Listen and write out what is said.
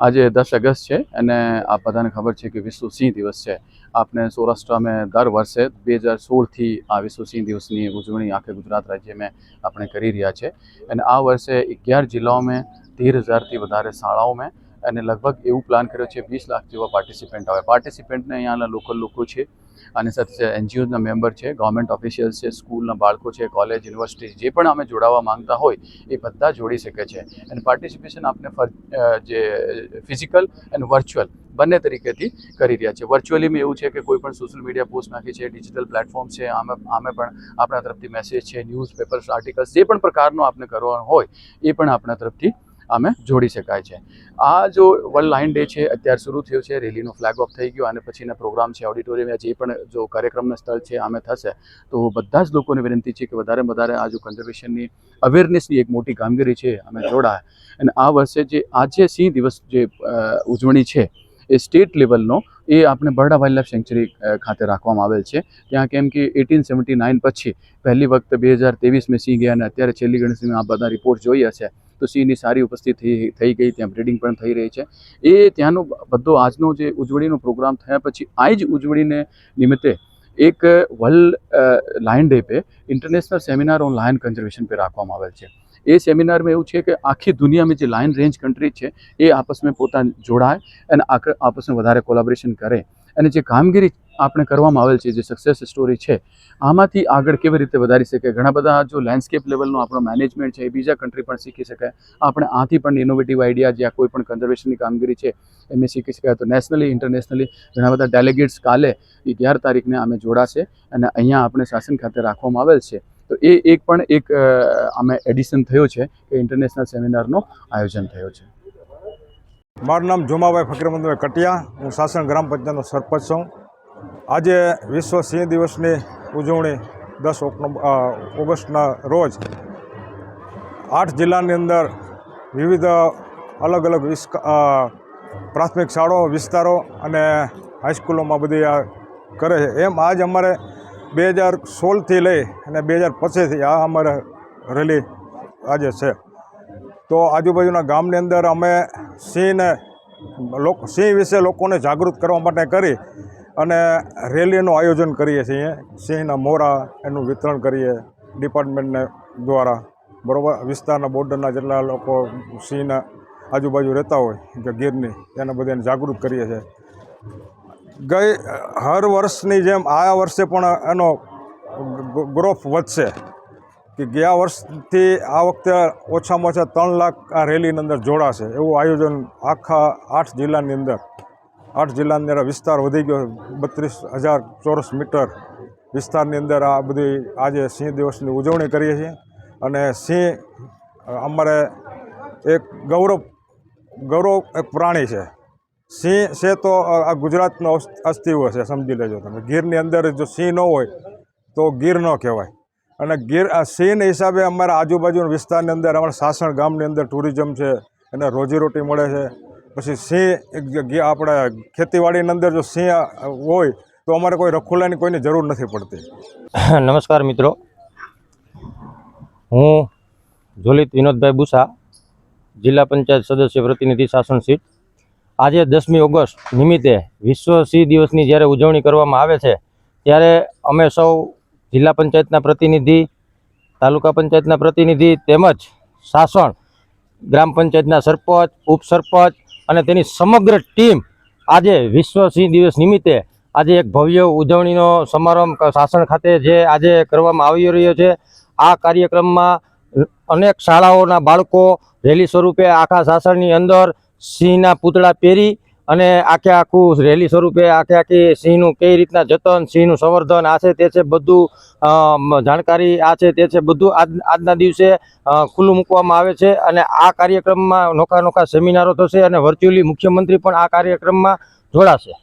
આજે દસ અગસ્ત છે અને આપ બધાને ખબર છે કે વિશ્વ સિંહ દિવસ છે. આપણે સૌરાષ્ટ્રમાં દર વર્ષે બે હજાર સોળથી આ વિશ્વ સિંહ દિવસની ઉજવણી આખે ગુજરાત રાજ્યમાં આપણે કરી રહ્યા છે. અને આ વર્ષે અગિયાર જિલ્લાઓમાં તેર હજારથી વધારે શાળાઓમાં અને લગભગ એવું પ્લાન કર્યો છે, વીસ લાખ જેવા પાર્ટિસિપન્ટ આવે. પાર્ટિસિપન્ટને અહીંયાના લોકલ લોકો છે અને સાથે એનજીઓના મેમ્બર છે ગવર્મેન્ટ ઓફિશિયલ્સ છે સ્કૂલના બાળકો છે કોલેજ યુનિવર્સિટી જે પણ અમે જોડાવા માંગતા હોય એ બધા જોડી શકે છે. અને પાર્ટિસિપેશન આપણે જે ફિઝિકલ અને વર્ચ્યુઅલ બંને તરીકેથી કરી રહ્યા છે. વર્ચ્યુઅલીમાં એવું છે કે કોઈ પણ સોશિયલ મીડિયા પોસ્ટ નાખી છે ડિજિટલ પ્લેટફોર્મ છે, આમે આમે પણ આપણા તરફથી મેસેજ છે ન્યૂઝ પેપર્સ આર્ટિકલ્સ જે પણ પ્રકારનો આપણે કરવાનો હોય એ પણ આપણા તરફથી આમે જોડી શકાય છે. આ જો વર્લ્ડ લાઇન ડે છે, અત્યારે શરૂ થયો છે, રેલીનો ફ્લેગ ઓફ થઈ ગયો અને પછીના પ્રોગ્રામ છે ઓડિટોરિયમ જે પણ જો કાર્યક્રમના સ્થળ છે, આમે થશે, તો બધા જ લોકોને વિનંતી છે કે વધારે વધારે આ જો કન્ઝર્વેશનની અવેરનેસની એક મોટી કામગીરી છે અમે જોડાય. અને આ વર્ષે જે આજે સિંહ દિવસ જે ઉજવણી છે, એ સ્ટેટ લેવલનો એ આપણે બરડા વાઇલ્ડ લાઈફ સેન્ચુરી ખાતે રાખવામાં આવેલ છે. ત્યાં કેમ કે એટીન સેવન્ટી નાઇન પછી પહેલી વખત બે હજાર ત્રેવીસમાં સિંહ ગયા અને અત્યારે છેલ્લી ગણતરીમાં આ બધા રિપોર્ટ જોઈ હશે. તો સિંહની સારી ઉપસ્થિત થઈ ગઈ, ત્યાં બ્રિડિંગ પણ થઈ રહી છે. એ ત્યાંનો બધો આજનો જે ઉજવણીનો પ્રોગ્રામ થયા પછી આ જ ઉજવણીને નિમિત્તે એક world lion day pay international seminar on lion conservation pay રાખવામાં આવેલ છે. એ સેમિનારમાં એવું છે કે આખી દુનિયામાં જે લાયન રેન્જ કન્ટ્રી છે, એ આપસમાં પોતા જોડાય અને આપસમાં વધારે કોલાબરેશન કરે અને જે કામગીરી આપણે કરવામાં આવેલ છે, જે સક્સેસ સ્ટોરી છે, આમાંથી આગળ કેવી રીતે વધારી શકે ઘણા બધા જો લેન્ડસ્કેપ લેવલનો આપણો મેનેજમેન્ટ છે, એ બીજા કન્ટ્રી પણ શીખી શકાય. આપણે આથી પણ ઇનોવેટિવ આઈડિયા જ્યાં કોઈ પણ કન્ઝર્વેશનની કામગીરી છે, એમ શીખી શકાય. તો નેશનલી ઇન્ટરનેશનલી ઘણા બધા ડેલિગેટ્સ કાલે અગિયાર તારીખને અમે જોડાશે અને અહીંયા આપણે શાસન ખાતે રાખવામાં આવેલ છે. તો એ એક પણ એક અમે એડિશન થયો છે કે ઇન્ટરનેશનલ સેમિનારનો આયોજન થયો છે. મારું નામ જોમાભાઈ ફકીરમંદભાઈ કટિયા. હું સાસણ ગ્રામ પંચાયતનો સરપંચ છું. આજે વિશ્વ સિંહ દિવસની ઉજવણી દસ ઓગસ્ટના રોજ આઠ જિલ્લાની અંદર વિવિધ અલગ અલગ પ્રાથમિક શાળાઓ વિસ્તારો અને હાઈસ્કૂલોમાં બધી આ કરે છે. એમ આજ અમારે બે હજાર સોળથી લઈ અને બે હજાર પચીસથી આ અમારે રેલી આજે છે. તો આજુબાજુના ગામની અંદર અમે સિંહને, લોક, સિંહ વિશે લોકોને જાગૃત કરવા માટે કરી અને રેલીનું આયોજન કરીએ છીએ. સિંહના મોરા એનું વિતરણ કરીએ ડિપાર્ટમેન્ટને દ્વારા. બરોબર? વિસ્તારના બોર્ડરના જેટલા લોકો સિંહના આજુબાજુ રહેતા હોય, કે ગીરની, એને બધાને જાગૃત કરીએ છીએ. ગઈ, હર વર્ષની જેમ આ વર્ષે પણ એનો ગ્રોથ વધશે. કે ગયા વર્ષથી આ વખતે ઓછામાં ઓછા ત્રણ લાખ આ રેલીની અંદર જોડાશે. એવું આયોજન આખા આઠ જિલ્લાની અંદર આઠ જિલ્લાની અંદર વિસ્તાર વધી ગયો. બત્રીસ હજાર ચોરસ મીટર વિસ્તારની અંદર આ બધી આજે સિંહ દિવસની ઉજવણી કરીએ છીએ. અને સિંહ અમારે એક ગૌરવ ગૌરવ એક પ્રાણી છે. સિંહ છે તો આ ગુજરાતનો અસ્ત- અસ્તિત્વ છે, સમજી લેજો તમે. ગીરની અંદર જો સિંહ ન હોય, તો ગીર ન કહેવાય. અને ગીર, આ સિંહના હિસાબે અમારા આજુબાજુના વિસ્તારની અંદર અમારા સાસણ ગામની અંદર ટુરિઝમ છે, એને રોજીરોટી મળે છે. પછી સિંહ એક જગ્યા આપણે ખેતીવાડીની અંદર જો સિંહ હોય તો અમારે કોઈ રખુલાની કોઈની જરૂર નથી પડતી. નમસ્કાર મિત્રો. હું જોલિત વિનોદભાઈ બુસા જિલ્લા પંચાયત સદસ્ય પ્રતિનિધિ શાસન સીટ. આજે દસમી ઓગસ્ટ નિમિત્તે વિશ્વ સિંહ દિવસની જ્યારે ઉજવણી કરવામાં આવે છે, ત્યારે અમે સૌ જિલ્લા પંચાયતના પ્રતિનિધિ, તાલુકા પંચાયતના પ્રતિનિધિ તેમજ શાસન, ગ્રામ પંચાયતના સરપંચ, ઉપસરપંચ અને તેની સમગ્ર ટીમ આજે વિશ્વ સિંહ દિવસ નિમિત્તે આજે એક ભવ્ય ઉજવણીનો સમારંભ શાસન ખાતે જે આજે કરવામાં આવી રહ્યો છે. આ કાર્યક્રમમાં અનેક શાળાઓના બાળકો રેલી સ્વરૂપે આખા શાસનની અંદર સિંહના પૂતળા પહેરી અને આખે આખું રેલી સ્વરૂપે આખે આખી સિંહનું કઈ રીતના જતન, સિંહનું સંવર્ધન, આ છે તે છે બધું જાણકારી આ છે તે છે બધું આજ, આજના દિવસે ખુલ્લું મૂકવામાં આવે છે અને આ કાર્યક્રમમાં નોખા નોખા સેમિનારો થશે અને વર્ચ્યુઅલી મુખ્યમંત્રી પણ આ કાર્યક્રમમાં જોડાશે.